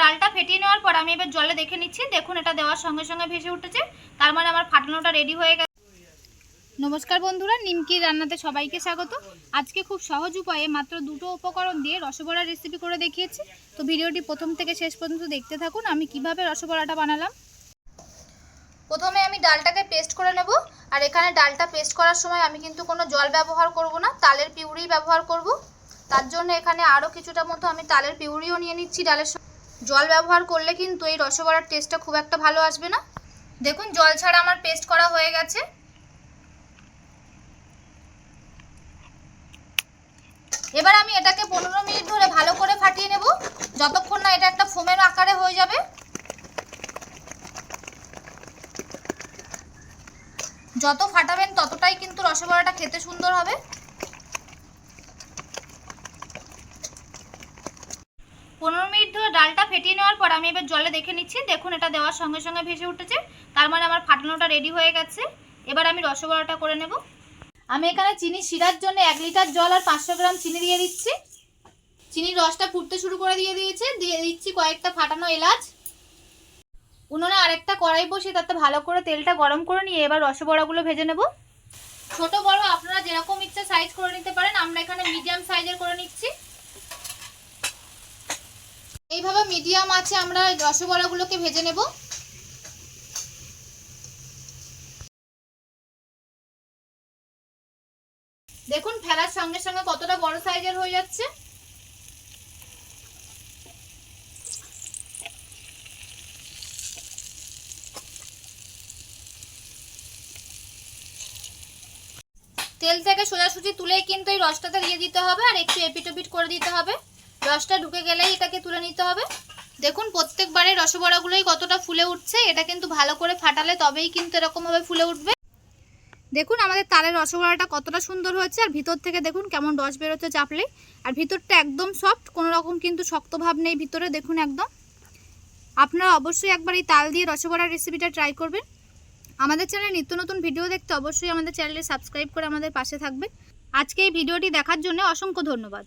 ডালটা ফেটিয়ে নেওয়ার পর আমি এবার জলে দেখে নিচ্ছি। দেখুন, এটা দেওয়ার সঙ্গে সঙ্গে ভেসে উঠেছে। তার মানে আমার ফাটানোটা রেডি হয়ে গেছে। নমস্কার বন্ধুরা নিমকির রান্নাতে সবাইকে স্বাগত। আজকে খুব সহজ উপায়ে মাত্র দুটো উপকরণ দিয়ে রসবড়ার রেসিপি করে দেখিয়েছি। তো ভিডিওটি প্রথম থেকে শেষ পর্যন্ত দেখতে থাকুন, আমি কীভাবে রসবড়াটা বানালাম। প্রথমে আমি ডালটাকে পেস্ট করে নেব। আর এখানে ডালটা পেস্ট করার সময় আমি কিন্তু কোনো জল ব্যবহার করব না, তালের পিউরি ব্যবহার করব। তার জন্য এখানে আরও কিছুটা মতো আমি তালের পিউরিও নিয়ে নিচ্ছি ডালের জল ব্যবহার করলে কিন্তু এই রসবড়ার টেস্টটা খুব একটা ভালো আসবে না। দেখুন, জল ছাড়া আমার পেস্ট করা হয়ে গেছে। এবার আমি এটাকে পনেরো মিনিট ধরে ভালো করে ফাটিয়ে নেব। যতক্ষণ না এটা একটা ফোমের আকারে হয়ে যাবে। যত ফাটাবেন ততটাই কিন্তু রসগোল্লাটা খেতে সুন্দর হবে পনেরো মিনিট ধরে ডালটা ফেটিয়ে নেওয়ার পর আমি এবার জলে দেখে নিচ্ছি। দেখুন, এটা দেওয়ার সঙ্গে সঙ্গে ভেসে উঠেছে। তার মানে আমার ফাটানোটা রেডি হয়ে গেছে। এবার আমি রসগোল্লাটা করে নেব। আমি এখানে চিনি শিরার জন্য এক লিটার জল আর পাঁচশো গ্রাম চিনি দিয়ে দিচ্ছি। চিনির রসটা ফুটতে শুরু করে দিয়ে দিয়েছে। দিয়ে দিচ্ছি কয়েকটা ফাটানো এলাচ। উনুনে আরেকটা কড়াই বসিয়ে তাতে ভালো করে তেলটা গরম করে নিয়ে এবার রসবড়াগুলো ভেজে নেব। ছোট, বড়, আপনারা যেরকম ইচ্ছা সাইজ করে নিতে পারেন, আমরা এখানে মিডিয়াম সাইজের করে নিচ্ছি। মিডিয়াম আছে, আমরা রসবড়াগুলোকে ভেজে নেব। দেখুন, ফেলার সঙ্গে সঙ্গে কতটা বড় সাইজের হয়ে যাচ্ছে। তেল থেকে সোজাসুজি তুলেই কিন্তু এই রসটাতে দিয়ে দিতে হবে আর একটু এপিটোপিট করে দিতে হবে। রসটা ঢুকে গেলেই এটাকে তুলে নিতে হবে। দেখুন, প্রত্যেকবারে রসবড়াগুলোই কতটা ফুলে উঠছে, এটা কিন্তু ভালো করে ফাটালে তবেই কিন্তু এরকমভাবে ফুলে উঠবে। দেখুন, আমাদের তালের রসগোল্লাটা কতটা সুন্দর হয়েছে, আর ভিতর থেকে দেখুন কেমন রস বেরোচ্ছে চাপলে। আর ভিতরটা একদম সফট কোনো রকম কিন্তু শক্ত ভাব নেই ভিতরে, দেখুন একদম। আপনারা অবশ্যই একবার এই তাল দিয়ে রসগোল্লার রেসিপিটা ট্রাই করবেন। আমাদের চ্যানেলে নিত্য নতুন ভিডিও দেখতে অবশ্যই আমাদের চ্যানেলে সাবস্ক্রাইব করে আমাদের পাশে থাকবেন। আজকে এই ভিডিওটি দেখার জন্য অসংখ্য ধন্যবাদ।